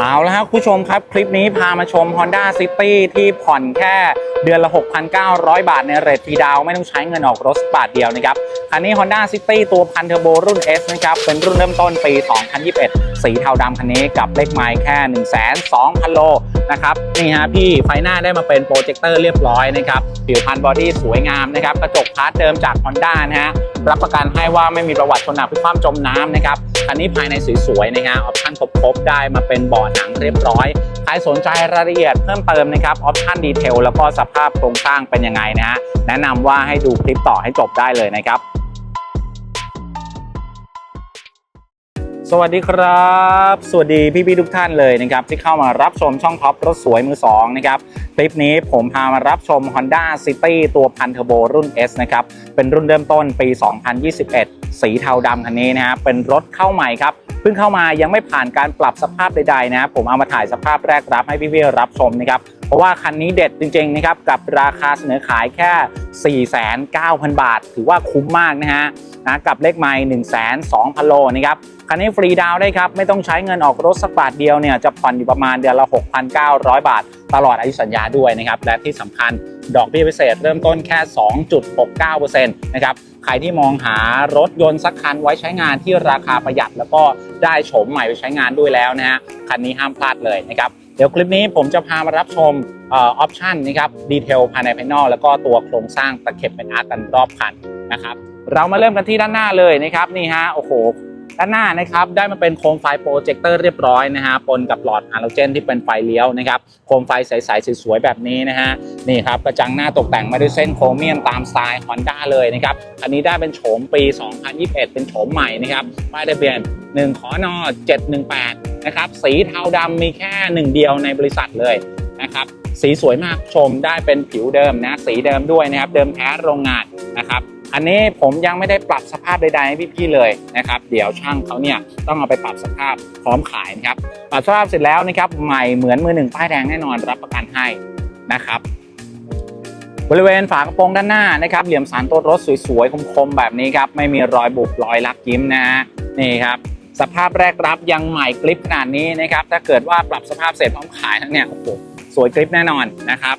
เอาละครับคุณผู้ชมครับ คลิปนี้พามาชม Honda City ที่ผ่อนแค่เดือนละ 6,900 บาทในเรทฟรีดาวไม่ต้องใช้เงินออกรถสักบาทเดียวนะครับคันนี้ Honda City ตัวพันเทอร์โบรุ่น S นะครับเป็นรุ่นเริ่มต้นปี 2021 สีเทาดำคันนี้กับเลขไมล์แค่ 102,000 โลนะครับนี่ฮะพี่ไฟหน้าได้มาเป็นโปรเจคเตอร์เรียบร้อยนะครับผิวพันบอดี้สวยงามนะครับกระจกพาร์ทเดิมจาก Honda นะฮะรับประกันให้ว่าไม่มีประวัติชนหนักพิคว่ำจมน้ำนะครับ คันนี้ภายในสวยๆนะฮะออปชั่นครบๆได้มาเป็นเบาะหนังเรียบร้อยใครสนใจรายละเอียดเพิ่มเติมนะครับออปชั่นดีเทลแล้วก็สภาพโครงสร้างเป็นยังไงนะฮะแนะนำว่าให้ดูคลิปต่อให้จบได้เลยนะครับ สวัสดีครับ สวัสดีพี่ๆทุกท่านเลยนะครับที่เข้ามารับชมช่องท็อปรถสวยมือสองนะครับคลิปนี้ผมพามารับชม Honda City ตัวพันเทอร์โบรุ่น S นะครับเป็นรุ่นเริ่มต้นปี 2021 สีเทาดำคันนี้นะฮะเป็นรถเข้าใหม่ครับเพิ่งเข้ามายังไม่ผ่านการปรับสภาพใดๆนะครับผมเอามาถ่ายสภาพแรกรับให้พี่ๆรับชมนะครับเพราะว่าคันนี้เด็ดจริงๆนะครับกับราคาเสนอขายแค่ 49,000 บาท ถือว่าคุ้มมากนะฮะนะกับเลขไมล์1 2 0 0 0 โลนะครับ คันนี้ฟรีดาวได้ครับ ไม่ต้องใช้เงินออกรถสักบาทเดียวเนี่ยจะผ่อนอยู่ประมาณเดือนละ 6,900 บาท ตลอดอายุสัญญาด้วยนะครับ และที่สำคัญดอกเบี้ยพิเศษ เริ่มต้นแค่ 2.69%นะครับใครที่มองหารถยนต์สักคันไว้ใช้งานที่ราคาประหยัด แล้วก็ได้โฉมใหม่ไปใช้งานด้วยแล้วนะฮะคันนี้ห้ามพลาดเลยนะครับเดี๋ยวคลิปนี้ผมจะพามารับชมเออปชันนะครับดีเทลภายในภายนอกแล้วก็ตัวโครงสร้างตะเข็บเป็นอาร์ตกันรอบคันนะครับเรามาเริ่มกันที่ด้านหน้าเลยนะครับนี่ฮะโอ้โห ด้านหน้านะครับได้มาเป็นโคมไฟโปรเจคเตอร์เรียบร้อยนะฮะปนกับหลอดฮาโลเจนที่เป็นไฟเลี้ยวนะครับโคมไฟใสๆสวยๆแบบนี้นะฮะนี่ครับกระจังหน้าตกแต่งมาด้วยเส้นโครเมียมตามสไตล์ Honda เลยนะครับอันนี้ได้เป็นโฉมปี 2021 เป็นโฉมใหม่นะครับป้ายทะเบียน1ขอนอ718นะครับสีเทาดำมีแค่หนึ่งเดียวในบริษัทเลยนะครับสีสวยมากชมได้เป็นผิวเดิมนะสีเดิมด้วยนะครับเดิมแท้โรงงานนะครับ อันนี้ผมยังไม่ได้ปรับสภาพใดๆให้พี่ๆเลยนะครับ เดี๋ยวช่างเขาเนี่ยต้องเอาไปปรับสภาพพร้อมขายนะครับ ปรับสภาพเสร็จแล้วนะครับใหม่เหมือนมือหนึ่งป้ายแดงแน่นอนรับประกันให้นะครับ บริเวณฝากระโปรงด้านหน้านะครับ เหลี่ยมสันตัวรถสวยๆ คมๆ แบบนี้ครับ ไม่มีรอยบุบรอยลักยิ้มนะฮะนี่ครับสภาพแรกรับยังใหม่กริปขนาดนี้นะครับ ถ้าเกิดว่าปรับสภาพเสร็จพร้อมขายทั้งเนี่ยโอ้โหสวยกริปแน่นอนนะครับ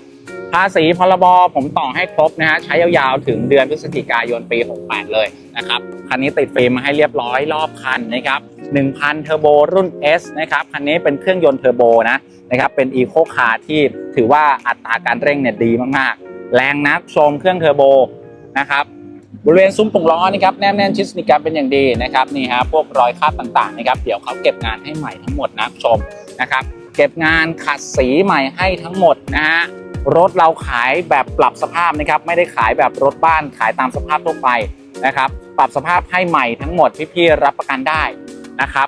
ภาษีพรบผมต่อให้ครบนะฮะใช้ยาวๆถึงเดือนพฤศจิกายนปี 68 เลยนะครับคันนี้ติดฟิล์มมาให้เรียบร้อยรอบคันนะครับ1,000เทอร์โบรุ่น S นะครับคันนี้เป็นเครื่องยนต์เทอร์โบนะนะครับเป็นอีโคคาร์ที่ถือว่าอัตราการเร่งเนี่ยดีมากๆ แรงนักชมเครื่องเทอร์โบนะครับบริเวณซุ้มปุ่งล้อนะครับแนบแน่นชิดสนิทกันเป็นอย่างดีนะครับนี่ฮะพวกรอยคราบต่างๆนะครับเดี๋ยวเขาเก็บงานให้ใหม่ทั้งหมดนะชมนะครับเก็บงานขัดสีใหม่ให้ทั้งหมดนะฮะ รถเราขายแบบปรับสภาพนะครับไม่ได้ขายแบบรถบ้านขายตามสภาพทั่วไปนะครับปรับสภาพให้ใหม่ทั้งหมดพี่ๆรับประกันได้นะครับ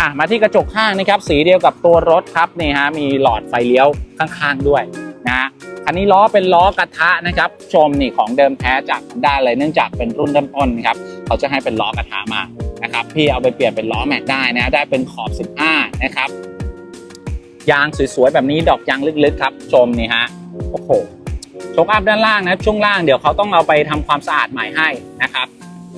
อะมาที่กระจกข้างนะครับสีเดียวกับตัวรถครับนี่ฮะมีหลอดไฟเลี้ยวข้างๆด้วยนะฮะคันนี้ล้อเป็นล้อกระทะนะครับชมนี่ของเดิมแท้จาก Honda เลยเนื่องจากเป็นรุ่นเริ่มต้นครับเขาจะให้เป็นล้อกระทะมานะครับพี่เอาไปเปลี่ยนเป็นล้อแม็กได้นะได้เป็นขอบ 15 นะครับ ยางสวยๆแบบนี้ดอกยางลึกๆครับ ชมนี่ฮะโอ้โหโชคอัพด้านล่างนะช่วงล่างเดี๋ยวเขาต้องเอาไปทำความสะอาดใหม่ให้นะครับ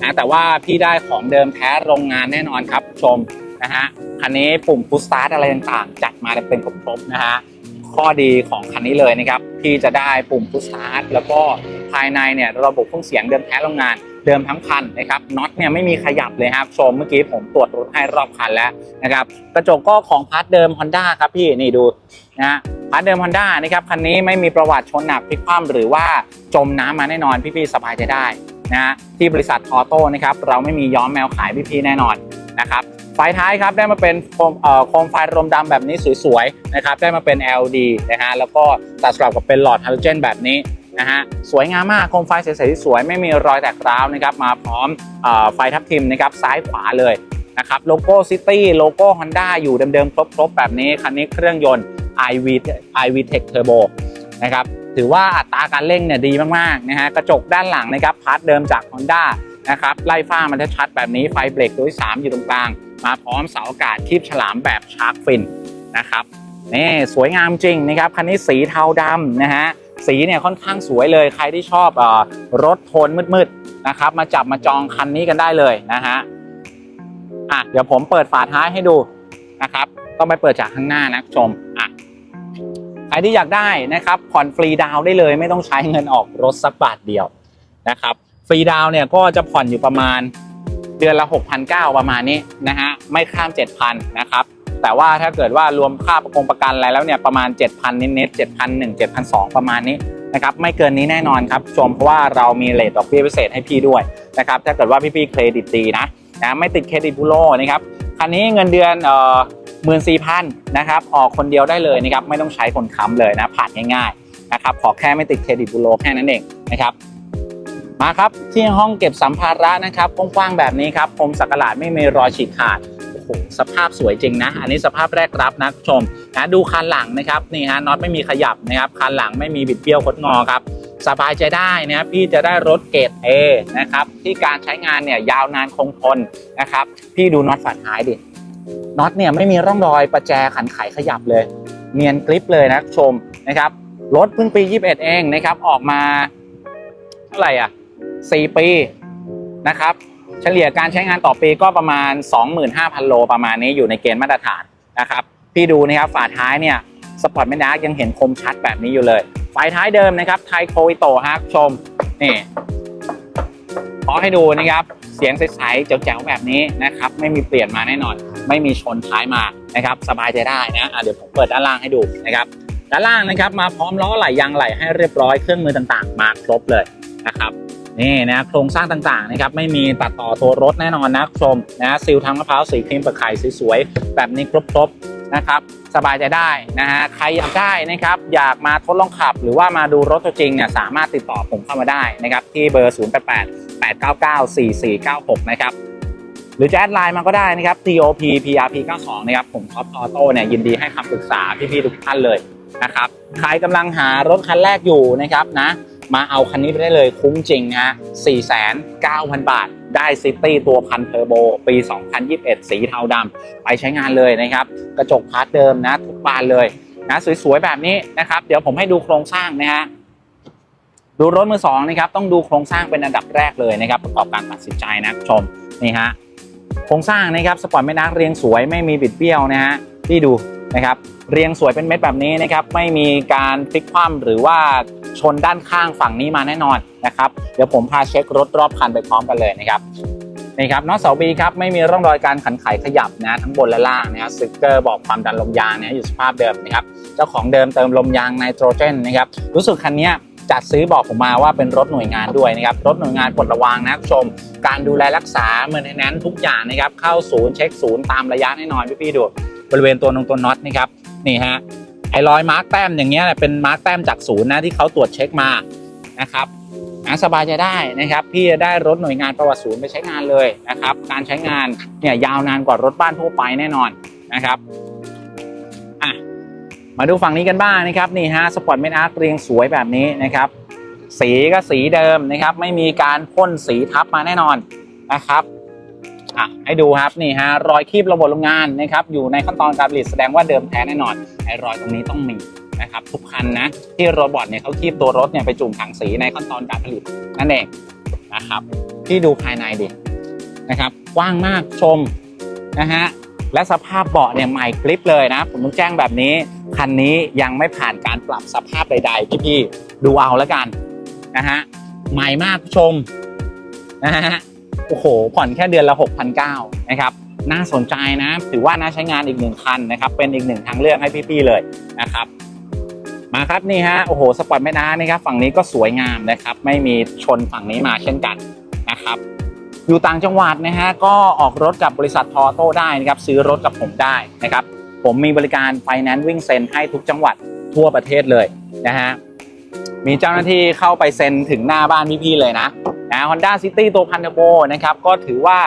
นะแต่ว่าพี่ได้ของเดิมแท้โรงงานแน่นอนครับ ชมนะฮะคันนี้ปุ่มพุชสตาร์ทอะไรต่างๆ จัดมาเป็นครบๆนะฮะข้อดีของคันนี้เลยนะครับพี่จะได้ปุ่มพุชสตาร์ทแล้วก็ภายในเนี่ยระบบเครื่องเสียงเดิมแท้โรงงานเดิมทั้งคันนะครับน็อตเนี่ยไม่มีขยับเลยครับชมเมื่อกี้ผมตรวจรถให้รอบคันแล้วนะครับกระจกก็ของพาร์ทเดิม Honda ครับพี่นี่ดูนะฮะพาร์ทเดิม Honda นะครับคันนี้ไม่มีประวัติชนหนักพลิกคว่ำหรือว่าจมน้ำมาแน่นอนพี่ๆสบายใจได้นะฮะที่บริษัททอโต้นะครับเราไม่มีย้อมแมวขายพี่ๆแน่นอนนะครับไฟท้ายครับได้มาเป็นโคมโคมไฟรมดำแบบนี้สวยๆนะครับได้มาเป็น LED นะฮะแล้วก็ตัดสลับกับเป็นหลอดฮาโลเจนแบบนี้ นะฮะสวยงามมากโคมไฟใสๆที่สวยไม่มีรอยแตกร้าวนะครับมาพร้อมอไฟทับทิมนะครับซ้ายขวาเลยนะครับโลโก้ซิตี้โลโก้ Honda อยู่เดิมๆครบๆ แบบนี้คันนี้เครื่องยนต์ iV iV Tech Turbo นะครับถือว่าอัตราการเร่งเนี่ยดีมากๆนะฮะกระจกด้านหลังนะครับพาร์ทเดิมจาก Honda นะครับไล่ฟ้ามันชัดแบบนี้ไฟเบรกตัวที่3อยู่ตรงกลาง มาพร้อมเสาอากาศคีบฉลามแบบชาร์กฟินนะครับนี่สวยงามจริงนะครับคันนี้สีเทาดำนะฮะ สีเนี่ยค่อนข้างสวยเลย ใครที่ชอบอรถโทนมืดๆนะครับ มาจับมาจองคันนี้กันได้เลยนะฮะอะเดี๋ยวผมเปิดฝาท้ายให้ดูนะครับ ต้องไปเปิดจากข้างหน้านะชมอะใครที่อยากได้นะครับผ่อนฟรีดาวได้เลย ไม่ต้องใช้เงินออกรถสักบาทเดียวนะครับฟรีดาวเนี่ยก็จะผ่อนอยู่ประมาณเดือนละ 6,900 ประมาณนี้นะฮะไม่ข้าม 7,000 นะครับ แต่ว่าถ้าเกิดว่ารวมค่าประกงประกันอะไรแล้วเนี่ยประมาณ 7,000นิดๆ7,100 7,200ประมาณนี้นะครับไม่เกินนี้แน่นอนครับชมเพราะว่าเรามีเลทดอกเบี้ยพิเศษให้พี่ด้วยนะครับถ้าเกิดว่าพี่ๆเครดิตดีนะนะไม่ติดเครดิตบูโรนะครับคันนี้เงินเดือนเอ่อหมื่นสี่พันนะครับออกคนเดียวได้เลยนะครับไม่ต้องใช้คนค้ำเลยนะผ่านง่ายๆนะครับขอแค่ไม่ติดเครดิตบูโรแค่นั้นเองนะครับมาครับที่ห้องเก็บสัมภาระนะครับกว้างๆแบบนี้ครับพรมสักหลาดไม่มีรอยฉีกขาด หสภาพสวยจริงนะ อันนี้สภาพแรกรับนะคุณผู้ชมนะดูคันหลังนะครับนี่ฮะน็อตไม่มีขยับนะครับคันหลังไม่มีบิดเบี้ยวคดงอครับสบายใจได้นะครับพี่จะได้รถเกรด A นะครับที่การใช้งานเนี่ยยาวนานคงทนนะครับพี่ดูน็อตฝาท้ายดิน็อตเนี่ยไม่มีร่องรอยประแจขันไขขยับเลย เนียนกริปเลยนะคุณผู้ชมนะครับรถเพิ่งปี 21 เองนะครับออกมาเท่าไหร่อะ4ปีนะครับ เฉลี่ยการใช้งานต่อปีก็ประมาณ 25,000 โลประมาณนี้อยู่ในเกณฑ์มาตรฐานนะครับพี่ดูนะครับฝาท้ายเนี่ยสปอร์ตแมนดาร์ยังเห็นคมชัดแบบนี้อยู่เลยไฟท้ายเดิมนะครับไทโคอิโตะฮะชมนี่ขอให้ดูนะครับเสียงใสๆแจ๋วๆแบบนี้นะครับไม่มีเปลี่ยนมาแน่นอน ไม่มีชนท้ายมานะครับสบายใจได้นะะเดี๋ยวผมเปิดด้านล่างให้ดูนะครับด้านล่างนะครับมาพร้อมล้อไหลยางไหลให้เรียบร้อยเครื่องมือต่างๆ มาครบเลยนะครับ นี่นะโครงสร้างต่างๆนะครับไม่มีตัดต่อตัวรถแน่นอนนะคุณผู้ชมนะซิลทางมะพร้าวสีครีมเปลือกไข่สวยๆแบบนี้ครบๆนะครับสบายใจได้นะฮะใครอยากได้นะครับอยากมาทดลองขับ หรือว่ามาดูรถตัวจริงเนี่ยสามารถติดต่อผมเข้ามาได้นะครับที่เบอร์ 0 8 8 8 9 9 4 4 9 6 นะครับหรือจะแอดไลน์มาก็ได้นะครับ TOP PRP 92นะครับผมท็อปออโต้เนี่ยยินดีให้คำปรึกษาพี่ๆทุกท่านเลยนะครับใครกำลังหารถคันแรกอยู่นะครับนะ มาเอาคันนี้ไปได้เลยคุ้มจริงนะ4,900 บาท ได้ซิตี้ตัวพันเทอร์โบปี 2021 สีเทาดำไปใช้งานเลยนะครับ กระจกพาร์ทเดิมนะ ทุกบานเลยนะสวยๆ แบบนี้นะครับ เดี๋ยวผมให้ดูโครงสร้างนะฮะดูรถมือสองนะครับต้องดูโครงสร้างเป็นอันดับแรกเลยนะครับประกอบการตัดสินใจนะคุณผู้ชมนี่ฮะโครงสร้างนะครับสปอร์ตไม่นักเรียงสวยไม่มีบิดเบี้ยวนะฮะที่ดู นะครับเรียงสวยเป็นเม็ดแบบนี้นะครับไม่มีการพลิกคว่ำหรือว่าชนด้านข้างฝั่งนี้มาแน่นอนนะครับเดี๋ยวผมพาเช็ครถรอบคันไปพร้อมกันเลยนะครับนี่ครับน็อตเสาบีครับไม่มีร่องรอยการขันไขขยับนะทั้งบนและล่างนะครับสติกเกอร์บอกความดันลมยางเนี่ยอยู่สภาพเดิมนะครับเจ้าของเดิมเติมลมยางไนโตรเจนนะครับรู้สึกคันนี้จัดซื้อบอกผมมาว่าเป็นรถหน่วยงานด้วยนะครับรถหน่วยงานปลดระวางนะคชม การดูแลรักษาเมือนนั้นทุกอย่างนะครับเข้าศูนย์เช็คศูนย์ตามระยะแน่นอนพี่ๆดู บริเวณตัวนงตัวน็อตนะครับนี่ฮะไอ้รอยมาร์กแต้มอย่างเงี้ยเป็นมาร์กแต้มจากศูนย์นะที่เขาตรวจเช็คมานะครับนะสบายใจได้นะครับ พี่จะได้รถหน่วยงานประวัติศูนย์ไปใช้งานเลยนะครับ การใช้งานเนี่ยยาวนานกว่ารถบ้านทั่วไปแน่นอนนะครับอะมาดูฝั่งนี้กันบ้างนะครับนี่ฮะสปอร์ตเมนอาร์เรียงสวยแบบนี้นะครับ สีก็สีเดิมนะครับ ไม่มีการพ่นสีทับมาแน่นอนนะครับ อะให้ดูครับนี่ฮะรอยคีบระบบโรงงานนะครับอยู่ในขั้นตอนการผลิตแสดงว่าเดิมแท้แน่นอนไอ้รอยตรงนี้ต้องมีนะครับทุกคันนะที่โรบอทเนี่ยเขาคีบตัวรถเนี่ยไปจุ่มถังสีในขั้นตอนการผลิตนั่นเองนะครับที่ดูภายในดินะครับกว้างมากชมนะฮะและสภาพเบาะเนี่ยใหม่กริปเลยนะ ผมต้องแจ้งแบบนี้ คันนี้ยังไม่ผ่านการปรับสภาพใด ๆ พี่ๆดูเอาแล้วกันนะฮะใหม่มากชมนะฮะ โอ้โห ผ่อนแค่เดือนละ 6,900นะครับ น่าสนใจนะ ถือว่าน่าใช้งานอีกหนึ่งคันนะครับ เป็นอีกหนึ่งทางเลือกให้พี่ๆเลยนะครับ มาครับนี่ฮะ โอ้โห สปอร์ตไม่นานะครับ ฝั่งนี้ก็สวยงามนะครับ ไม่มีชนฝั่งนี้มาเช่นกันนะครับ อยู่ต่างจังหวัดนะฮะ ก็ออกรถกับบริษัททอโต้ได้นะครับ ซื้อรถกับผมได้นะครับ ผมมีบริการไฟแนนซ์วิ่งเซ็นให้ทุกจังหวัดทั่วประเทศเลยนะฮะ มีเจ้าหน้าที่เข้าไปเซ็นถึงหน้าบ้านพี่ๆเลยนะ นะ Honda City ตัวพันเทอร์โบนะครับก็ถือว่า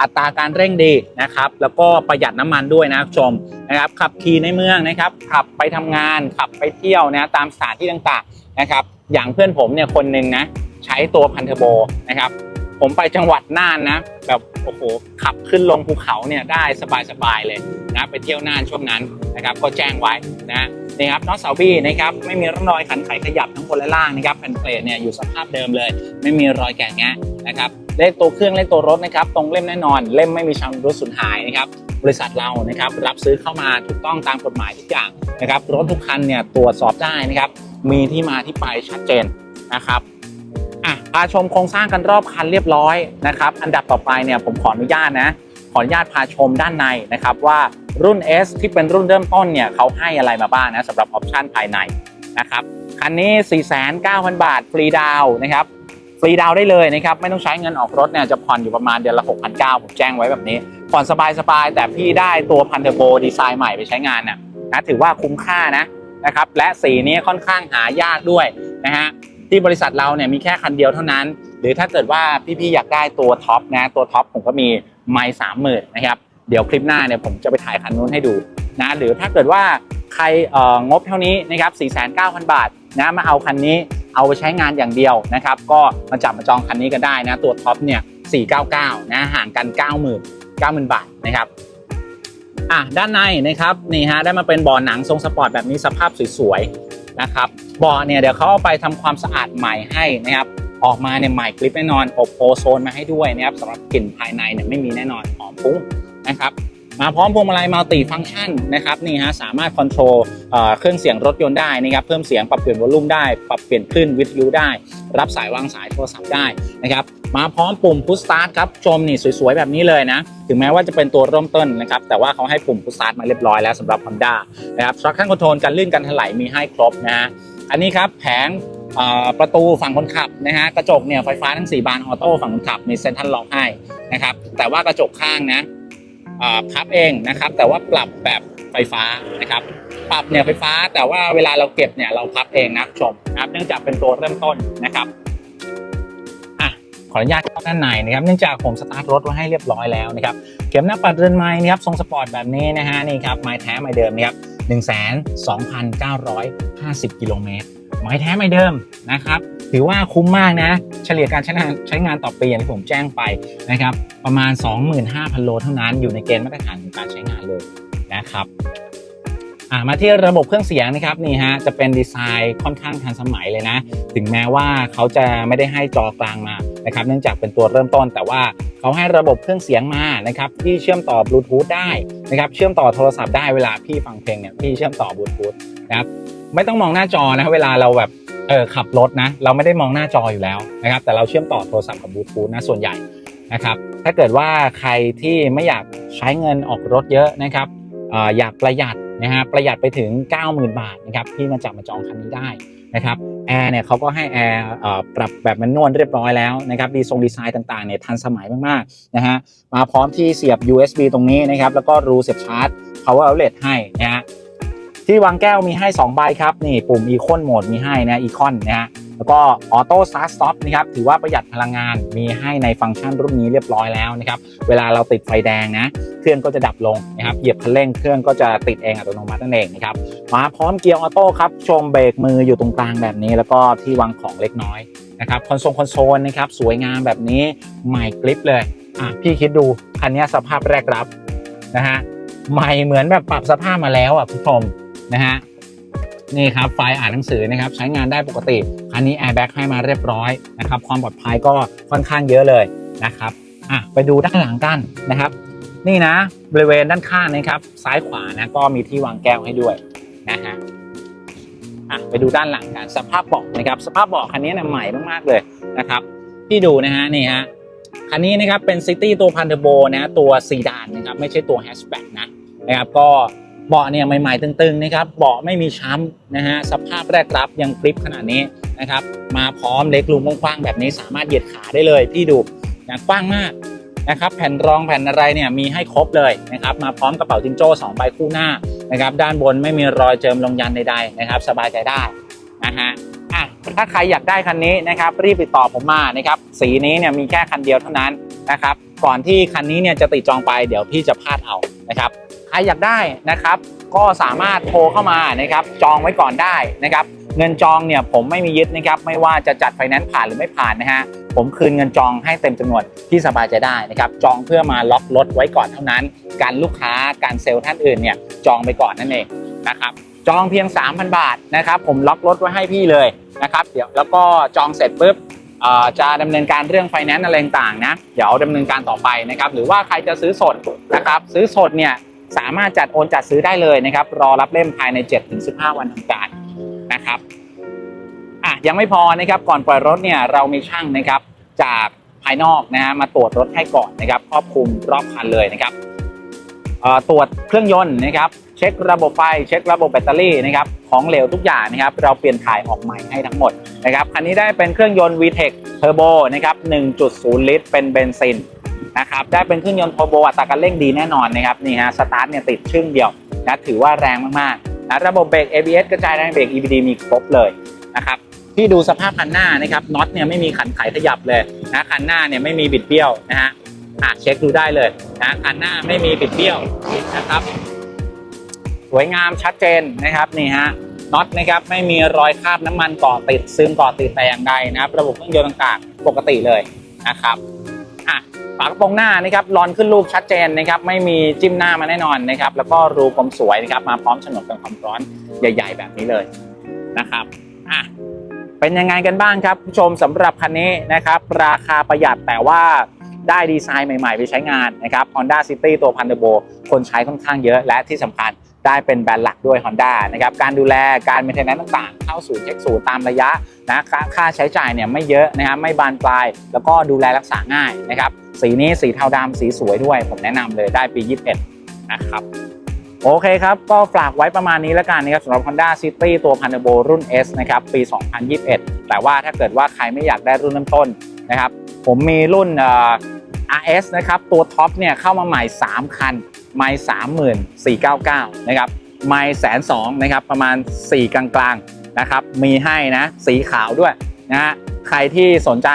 อัตราการเร่งดีนะครับ แล้วก็ประหยัดน้ำมันด้วยนะคุณผู้ชมนะครับ ขับขี่ในเมืองนะครับ ขับไปทำงาน ขับไปเที่ยวนะตามสถานที่ต่างๆนะครับ อย่างเพื่อนผมเนี่ยคนหนึ่งนะใช้ตัวพันเทอร์โบนะครับ ผมไปจังหวัดน่านนะแบบโอ้โหขับขึ้นลงภูเขาเนี่ยได้สบายๆเลยนะไปเที่ยวน่านช่วงนั้นนะครับ ก็แจ้งไว้นะ นี่ครับน็อตเสาบี้นะครับไม่มีร่องรอยขันไขขยับทั้งบนและล่างนะครับแผ่นเปลทเนี่ยอยู่สภาพเดิมเลย ไม่มีรอยแกะแงะนะครับเลขตัวเครื่องเลขตัวรถนะครับตรงเล่มแน่นอน เล่มไม่มีชำรุดสูญหายนะครับบริษัทเรานะครับรับซื้อเข้ามาถูกต้องตามกฎหมายทุกอย่างนะครับรถทุกคันเนี่ยตรวจสอบได้นะครับมีที่มาที่ไปชัดเจนนะครับอะพาชมโครงสร้างกันรอบคันเรียบร้อยนะครับอันดับต่อไปเนี่ยผมขออนุญาตนะ ขออนุญาตพาชมด้านในนะครับว่ารุ่น S ที่เป็นรุ่นเริ่มต้นเนี่ยเขาให้อะไรมาบ้างนะสำหรับออปชันภายในนะครับคันนี้ 49,000 บาทฟรีดาวนะครับฟรีดาวได้เลยนะครับไม่ต้องใช้เงินออกรถเนี่ยจะผ่อนอยู่ประมาณเดือนละ 6,900ผมแจ้งไว้แบบนี้ ผ่อนสบายๆ แต่พี่ได้ตัวพันเทอร์โบดีไซน์ใหม่ไปใช้งานน่ะนะถือว่าคุ้มค่านะนะครับและสีนี้ค่อนข้างหายากด้วยนะฮะที่บริษัทเราเนี่ยมีแค่คันเดียวเท่านั้น หรือถ้าเกิดว่าพี่ๆอยากได้ตัวท็อปนะตัวท็อปผมก็มี ไม่สามหมื่นนะครับ เดี๋ยวคลิปหน้าเนี่ยผมจะไปถ่ายคันนู้นให้ดูนะหรือถ้าเกิดว่าใครงบเท่านี้นะครับ4,900 บาทนะมาเอาคันนี้เอาไปใช้งานอย่างเดียวนะครับ ก็มาจับมาจองคันนี้กันได้นะ ตัวท็อปเนี่ย499นะห่างกัน 90,000 90,000 บาทนะครับอะด้านในนะครับนี่ฮะได้มาเป็นบ่อหนังทรงสปอร์ตแบบนี้สภาพสวยๆนะครับบ่อเนี่ยเดี๋ยวเขาเอาไปทำความสะอาดใหม่ให้นะครับ ออกมาเนี่ยใหม่กริปแน่นอนอบโอโซนมาให้ด้วยนะครับสำหรับกลิ่นภายในเนี่ยไม่มีแน่นอนหอมฟุ้งนะครับมาพร้อมพวงมาลัยมัลติฟังก์ชันนะครับนี่ฮะสามารถคอนโทรลเครื่องเสียงรถยนต์ได้นะครับเพิ่มเสียงปรับเปลี่ยนวอลลุ่มได้ ปรับเปลี่ยนคลื่นวิทยุได้ รับสายวางสายโทรศัพท์ได้นะครับมาพร้อมปุ่มพุชสตาร์ทครับชมนี่สวยๆ แบบนี้เลยนะ ถึงแม้ว่าจะเป็นตัวเริ่มต้นนะครับแต่ว่าเขาให้ปุ่มพุชสตาร์ทมาเรียบร้อยแล้วสำหรับ Honda นะครับ traction control การลื่นการถลายมีให้ครบนะฮะ อันนี้ครับแผงประตูฝั่งคนขับนะฮะกระจกเนี่ยไฟฟ้าทั้ง 4 บานออโต้ฝั่งคนขับมีเซ็นทรัลล็อกให้นะครับแต่ว่ากระจกข้างนะพับเองนะครับแต่ว่าปรับแบบไฟฟ้านะครับปรับเนี่ยไฟฟ้าแต่ว่าเวลาเราเก็บเนี่ยเราพับเองนะชมนะครับเนื่องจากเป็นตัวเริ่มต้นนะครับอะขออนุญาตเข้าด้านในนะครับเนื่องจากผมสตาร์ทรถไว้ให้เรียบร้อยแล้วนะครับเข็มหน้าปัดเรือนไม้นะครับทรงสปอร์ตแบบนี้นะฮะนี่ครับไม้แท้ไม้เดิมนะครับ 1,2,950 กิโลเมตรไม้แท้ไม้เดิมนะครับ ถือว่าคุ้มมากนะ เฉลี่ยการใช้งานใช้งานต่อปีอย่างที่ผมแจ้งไปนะครับ ประมาณ 25,000 โลเท่านั้นอยู่ในเกณฑ์มาตรฐานของการใช้งานเลยนะครับมาที่ระบบเครื่องเสียงนะครับนี่ฮะจะเป็นดีไซน์ค่อนข้างทันสมัยเลยนะ ถึงแม้ว่าเขาจะไม่ได้ให้จอกลางมานะครับ เนื่องจากเป็นตัวเริ่มต้นแต่ว่า เขาให้ระบบเครื่องเสียงมานะครับที่เชื่อมต่อบลูทูธได้นะครับเชื่อมต่อโทรศัพท์ได้เวลาพี่ฟังเพลงเนี่ยพี่เชื่อมต่อบลูทูธนะครับไม่ต้องมองหน้าจอนะเวลาเราแบบเออขับรถนะเราไม่ได้มองหน้าจออยู่แล้วนะครับแต่เราเชื่อมต่อโทรศัพท์กับบลูทูธนะส่วนใหญ่นะครับถ้าเกิดว่าใครที่ไม่อยากใช้เงินออกรถเยอะนะครับอออยากประหยัดนะฮะประหยัดไปถึง 90,000 บาทนะครับที่มาจับมาจองคันนี้ได้ นะครับแอร์เนี่ยเขาก็ให้แอร์ปรับแบบมันนวลเรียบร้อยแล้วนะครับดีทรงดีไซน์ต่างๆเนี่ยทันสมัยมากๆนะฮะมาพร้อมที่เสียบ USB ตรงนี้นะครับแล้วก็รูเสียบชาร์จ power outlet ให้นะฮะที่วางแก้วมีให้ 2 ใบครับนี่ปุ่มอีคอนโหมดมีให้นะอีคอนนะฮะ แล้วก็ Auto Start Stop นะครับถือว่าประหยัดพลังงานมีให้ในฟังก์ชันรุ่นนี้เรียบร้อยแล้วนะครับเวลาเราติดไฟแดงนะเครื่องก็จะดับลงนะครับเหยียบคันเร่งเครื่องก็จะติดเองอัตโนมัตินั่นเองนะครับมาพร้อมเกียร์ออโต้ครับชมเบรกมืออยู่ตรงกลางแบบนี้ แล้วก็ที่วางของเล็กน้อยนะครับคอนโซลคอนโซลนะครับสวยงามแบบนี้ใหม่กริปเลยอะพี่คิดดูคันนี้สภาพแรกรับนะฮะใหม่เหมือนแบบปรับสภาพมาแล้วอะผู้ชมนะฮะนี่ครับไฟล์อ่านหนังสือนะครับใช้งานได้ปกติ คันนี้แอร์แบ็กให้มาเรียบร้อยนะครับ ความปลอดภัยก็ค่อนข้างเยอะเลยนะครับอะไปดูด้านหลังกันนะครับ นี่นะบริเวณด้านข้างนะครับซ้ายขวานะก็มีที่วางแก้วให้ด้วยนะฮะอะไปดูด้านหลังกันสภาพเบาะนะครับ สภาพเบาะคันนี้เนี่ยใหม่มากๆเลยนะครับที่ดูนะฮะนี่ฮะคันนี้นะครับเป็นซิตี้ตัวพันเทอร์โบนะตัวซีดานนะครับไม่ใช่ตัวแฮชแบ็กนะนะครับก็ เบาะเนี่ยใหม่ๆตึงๆนะครับเบาะไม่มีช้ำนะฮะสภาพแรกรับยังกริปขนาดนี้นะครับมาพร้อมเล็กรูมกว้างๆแบบนี้สามารถเหยียดขาได้เลยพี่ดูนะกว้างมากนะครับแผ่นรองแผ่นอะไรเนี่ยมีให้ครบเลยนะครับมาพร้อมกระเป๋าจิงโจ้สองใบคู่หน้านะครับด้านบนไม่มีรอยเจิมลงยันใดๆนะครับสบายใจได้นะฮะอะถ้าใครอยากได้คันนี้นะครับรีบติดต่อผมมานะครับสีนี้เนี่ยมีแค่คันเดียวเท่านั้นนะครับก่อนที่คันนี้เนี่ยจะติดจองไปเดี๋ยวพี่จะพลาดเอานะครับ ใครอยากได้นะครับ ก็สามารถโทรเข้ามานะครับ จองไว้ก่อนได้นะครับ เงินจองเนี่ยผมไม่มียึดนะครับ ไม่ว่าจะจัดไฟแนนซ์ผ่านหรือไม่ผ่านนะฮะผมคืนเงินจองให้เต็มจำนวนที่สบายใจได้นะครับ จองเพื่อมาล็อกรถไว้ก่อนเท่านั้น การลูกค้าการเซลล์ท่านอื่นเนี่ยจองไปก่อนนั่นเองนะครับจองเพียง 3,000 บาทนะครับ ผมล็อกรถไว้ให้พี่เลยนะครับ เดี๋ยวแล้วก็จองเสร็จปุ๊บอ่อจะดำเนินการเรื่องไฟแนนซ์อะไรต่างนะ เดี๋ยวดำเนินการต่อไปนะครับ หรือว่าใครจะซื้อสดนะครับ ซื้อสดเนี่ย สามารถจัดโอนจัดซื้อได้เลยนะครับ รอรับเล่มภายใน 7-15 วันทำการนะครับอะยังไม่พอนะครับก่อนปล่อยรถเนี่ยเรามีช่างนะครับจากภายนอกนะฮะมาตรวจรถให้ก่อนนะครับครอบคลุมรอบคันเลยนะครับตรวจเครื่องยนต์นะครับเช็คระบบไฟเช็คระบบแบตเตอรี่นะครับของเหลวทุกอย่างนะครับเราเปลี่ยนถ่ายออกใหม่ให้ทั้งหมดนะครับคันนี้ได้เป็นเครื่องยนต์ VTEC Turbo นะครับ 1.0 ลิตร เป็นเบนซิน นะครับได้เป็นเครื่องยนต์ Turbo อัตราการเร่งดีแน่นอนนะครับนี่ฮะสตาร์ทเนี่ยติดชึ่งเดียวนะถือว่าแรงมากๆนะระบบเบรก ABS กระจายแรงเบรก EBD มีครบเลยนะครับที่ดูสภาพคันหน้านะครับน็อตเนี่ยไม่มีขันไขขยับเลยนะคันหน้าเนี่ยไม่มีบิดเบี้ยวนะฮะอะเช็คดูได้เลยนะคันหน้าไม่มีบิดเบี้ยวนะครับสวยงามชัดเจนนะครับนี่ฮะน็อตนะครับไม่มีรอยคราบน้ำมันเกาะติดซึมเกาะติดแต่อย่างใดนะครับ ระบบเครื่องยนต์ต่างๆ ปกติเลยนะครับ ฝากระโปรงหน้านะครับรอนขึ้นรูปชัดเจนนะครับไม่มีจิ้มหน้ามาแน่นอนนะครับแล้วก็รูกลมสวยนะครับมาพร้อมฉนวนกันความร้อนใหญ่ ๆ แบบนี้เลยนะครับอะเป็นยังไงกันบ้างครับผู้ชมสำหรับคันนี้นะครับราคาประหยัดแต่ว่าได้ดีไซน์ใหม่ ๆ ไปใช้งานนะครับ Honda City ตัวพันเดโบคนใช้ค่อนข้างเยอะและที่สำคัญ ได้เป็นแบรนด์หลักด้วย Honda นะครับการดูแลการเมนเทนแนนต่างๆ เข้าสู่เช็คศูนย์ตามระยะนะค่าค่าใช้จ่ายเนี่ยไม่เยอะนะครับไม่บานปลาย แล้วก็ดูแลรักษาง่ายนะครับสีนี้สีเทาดำสีสวยด้วย ผมแนะนำเลยได้ปี 21 นะครับโอเคครับ ก็ฝากไว้ประมาณนี้แล้วกันนะครับสำหรับ Honda City ตัวพันโบรุ่น S นะครับปี 2021 แต่ว่าถ้าเกิดว่าใครไม่อยากได้รุ่นเริ่มต้นนะครับผมมีรุ่น RS นะครับตัวท็อปเนี่ยเข้ามาใหม่ 3 คัน ไม่สามหมื่นสี่เก้าเก้านะครับไม่แสนสองนะครับประมาณ 4 กลางๆนะครับมีให้นะสีขาวด้วยนะฮะใครที่สนใจ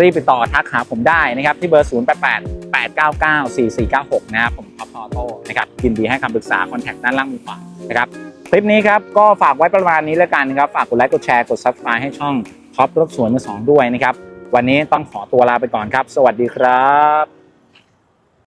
รีบติดต่อทักหาผมได้นะครับที่เบอร์ 0 8 8 8 9 9 4 4 9 6 นะครับผมท็อปออโต้นะครับยินดีให้คำปรึกษาคอนแทคด้านล่างมือขวานะครับคลิปนี้ครับก็ฝากไว้ประมาณนี้แล้วกันนะครับ ฝากกดไลค์กดแชร์กด subscribe ให้ช่องท็อปรถสวนมือสองด้วยนะครับ วันนี้ต้องขอตัวลาไปก่อนครับ สวัสดีครับ